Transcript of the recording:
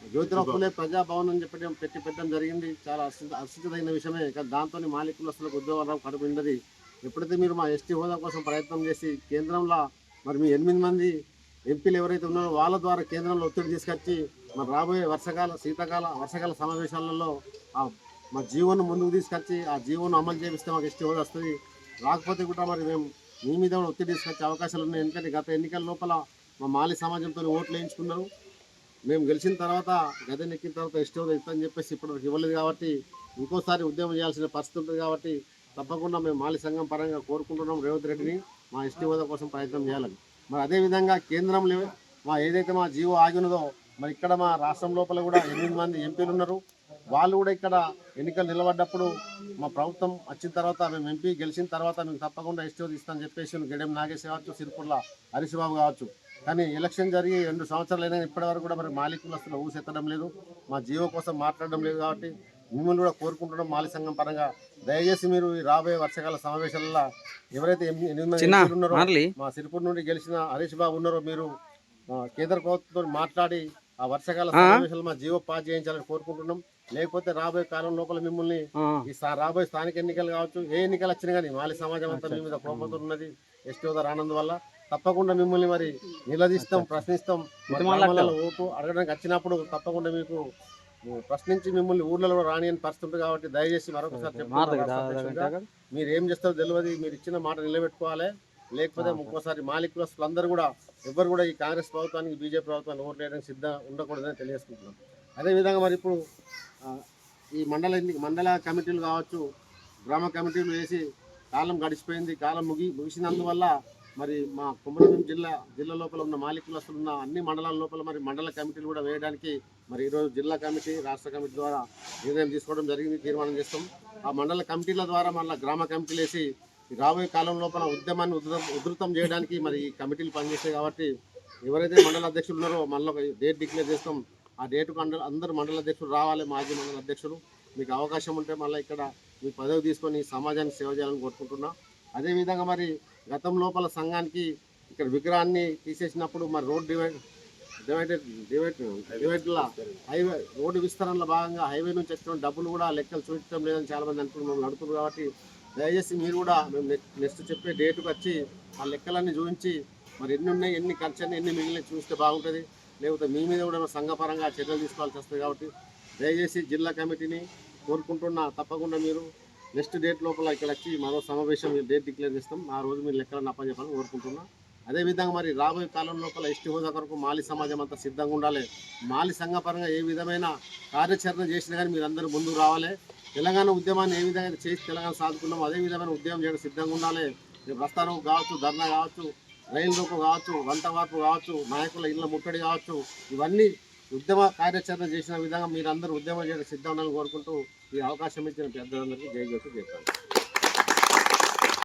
జ్యోతిరావు ప్రజాభవన్ అని చెప్పడం పెట్టి పెట్టడం జరిగింది. చాలా హర్షించ హర్షించదగిన విషయమే. కానీ దాంతో మాలికులస్తులకు ఉద్యోగాలు కడుపు నిండది ఎప్పుడైతే మీరు మా ఎస్టీ హోదా కోసం ప్రయత్నం చేసి కేంద్రంలో మరి మీ ఎనిమిది మంది ఎంపీలు ఎవరైతే ఉన్నారో వాళ్ళ ద్వారా కేంద్రంలో ఒత్తిడి తీసుకొచ్చి మరి రాబోయే వర్షకాల శీతాకాల వర్షకాల సమావేశాలలో ఆ మా జీవోను ముందుకు తీసుకొచ్చి ఆ జీవోను అమలు చేపిస్తే మాకు ఎస్టీ హోదా వస్తుంది. రాకపోతే కూడా మరి మేము మీ మీద కూడా ఒత్తిడి తీసుకొచ్చే అవకాశాలు ఉన్నాయి. ఎందుకంటే గత ఎన్నికల లోపల మా మాలి సమాజంతో ఓట్లు వేయించుకున్నారు. మేము గెలిచిన తర్వాత గద నెక్కిన తర్వాత ఎస్టీ ఇస్తామని చెప్పేసి ఇప్పటివరకు ఇవ్వలేదు కాబట్టి ఇంకోసారి ఉద్యమం చేయాల్సిన పరిస్థితి ఉంటుంది కాబట్టి తప్పకుండా మేము మాలి సంఘం పరంగా కోరుకుంటున్నాం రేవంత్ రెడ్డిని. మా ఎస్టీ హోదా కోసం ప్రయత్నం చేయాలని. మరి అదేవిధంగా కేంద్రంలో మా ఏదైతే మా జీవో ఆగినదో మరి ఇక్కడ మా రాష్ట్రం లోపల కూడా ఎనిమిది మంది ఎంపీలు ఉన్నారు. వాళ్ళు కూడా ఇక్కడ ఎన్నికలు నిలబడ్డప్పుడు మా ప్రభుత్వం వచ్చిన తర్వాత మేము ఎంపీ గెలిచిన తర్వాత మేము తప్పకుండా ఎస్టీ హోదా ఇస్తామని చెప్పేసి గెడెం నాగేష్ కావచ్చు సిరిపుర్ల హరీష్ బాబు కావచ్చు కానీ ఎలక్షన్ జరిగి రెండు సంవత్సరాలు అయినా ఇప్పటి వరకు కూడా మరి మాలికులు అసలు ఊసెత్తడం లేదు. మా జీవో కోసం మాట్లాడడం లేదు కాబట్టి మిమ్మల్ని కూడా కోరుకుంటున్నాం మాలి సంఘం పరంగా. దయచేసి మీరు ఈ రాబోయే వర్షకాల సమావేశాలలో ఎవరైతే ఎనిమిది ఉన్నారో మా సిరిపూర్ నుండి గెలిచిన హరీష్ బాబు ఉన్నారో మీరు కేంద్ర ప్రభుత్వంతో మాట్లాడి ఆ వర్షకాల సమావేశాలు మా జీవో పాస్ చేయించాలని కోరుకుంటున్నాం. లేకపోతే రాబోయే కాలం లోపల మిమ్మల్ని ఈ రాబోయే స్థానిక ఎన్నికలు కావచ్చు ఏ ఎన్నికలు వచ్చినా కానీ మాలి సమాజం అంతా మీ మీద కోపంతో ఉన్నది. ఎస్టీ హోదా రానందు వల్ల తప్పకుండా మిమ్మల్ని మరి నిలదీస్తాం ప్రశ్నిస్తాం. ఓటు అడగడానికి వచ్చినప్పుడు తప్పకుండా మీకు ప్రశ్నించి మిమ్మల్ని ఊర్లలో రాని అని పరిస్థితి కాబట్టి దయచేసి మరొకసారి. మీరు ఏం చేస్తారో తెలియదు మీరు ఇచ్చిన మాట నిలబెట్టుకోవాలి. లేకపోతే ఇంకోసారి మాలికులస్తులు అందరూ కూడా ఎవ్వరు కూడా ఈ కాంగ్రెస్ ప్రభుత్వానికి బీజేపీ ప్రభుత్వాన్ని ఓట్లు వేయడానికి సిద్ధంగా ఉండకూడదని తెలియజేసుకుంటున్నాం. అదేవిధంగా మరి ఇప్పుడు ఈ మండల మండల కమిటీలు కావచ్చు గ్రామ కమిటీలు వేసి కాలం గడిచిపోయింది కాలం ముగి ముగిసినందువల్ల మరి మా కుమరం జిల్లా జిల్లా లోపల ఉన్న మాలికులస్తులు ఉన్న అన్ని మండలాల లోపల మరి మండల కమిటీలు కూడా వేయడానికి మరి ఈరోజు జిల్లా కమిటీ రాష్ట్ర కమిటీ ద్వారా నిర్ణయం తీసుకోవడం జరిగింది తీర్మానం చేస్తాం. ఆ మండల కమిటీల ద్వారా మళ్ళీ గ్రామ కమిటీలు వేసి రాబోయే కాలం లోపల ఉద్యమాన్ని ఉధృతం ఉధృతం చేయడానికి మరి ఈ కమిటీలు పనిచేస్తాయి కాబట్టి ఎవరైతే మండల అధ్యక్షులు ఉన్నారో మళ్ళీ డేట్ డిక్లేర్ చేస్తాం. ఆ డేటుకు అందరూ అందరు మండల అధ్యక్షులు రావాలి మాజీ మండల అధ్యక్షులు. మీకు అవకాశం ఉంటే మళ్ళీ ఇక్కడ మీ పదవి తీసుకొని సమాజానికి సేవ చేయాలని కోరుకుంటున్నా. అదేవిధంగా మరి గతం లోపల సంఘానికి ఇక్కడ విగ్రహాన్ని తీసేసినప్పుడు మరి రోడ్ డివైడ్ డివైడెడ్ డివైడ్ డివైడ్ల హైవే రోడ్డు విస్తరణలో భాగంగా హైవే నుంచి వచ్చిన డబ్బులు కూడా లెక్కలు చూపించడం లేదని చాలా మంది అనుకుంటున్నాం మమ్మల్ని కాబట్టి దయచేసి మీరు కూడా మేము నెక్స్ట్ చెప్పే డేటుకు వచ్చి ఆ లెక్కలన్నీ చూపించి మరి ఎన్ని ఉన్నాయి ఎన్ని ఖర్చు ఎన్ని మిగిలిన చూస్తే బాగుంటుంది. లేకపోతే మీ మీద కూడా సంఘపరంగా చర్యలు తీసుకోవాల్సి వస్తుంది కాబట్టి దయచేసి జిల్లా కమిటీని కోరుకుంటున్నా తప్పకుండా మీరు నెక్స్ట్ డేట్ లోపల ఇక్కడ వచ్చి మరో సమావేశం మీరు డేట్ డిక్లేర్ చేస్తాం. ఆ రోజు మీరు లెక్కలను అప్పచెప్పాలని కోరుకుంటున్నాం. అదేవిధంగా మరి రాబోయే కాలం లోపల ఎస్టీ హోదా కొరకు మాలి సమాజం అంతా సిద్ధంగా ఉండాలి. మాలి సంఘపరంగా ఏ విధమైన కార్యాచరణ చేసినా కానీ మీరు అందరూ ముందుకు రావాలి. తెలంగాణ ఉద్యమాన్ని ఏ విధంగా చేసి తెలంగాణ సాధుకున్నాం అదే విధమైన ఉద్యమం చేయడం సిద్ధంగా ఉండాలి. రేపు ప్రస్థానం కావచ్చు ధర్నా కావచ్చు రైలు రూపు కావచ్చు వంట వార్పు కావచ్చు నాయకుల ఇళ్ళ ముట్టడి కావచ్చు ఇవన్నీ ఉద్యమ కార్యాచరణ చేసిన విధంగా మీరందరూ ఉద్యమం చేయడం సిద్ధం కోరుకుంటూ ఈ అవకాశం ఇచ్చిన పెద్దలందరికీ జై జ్యోతి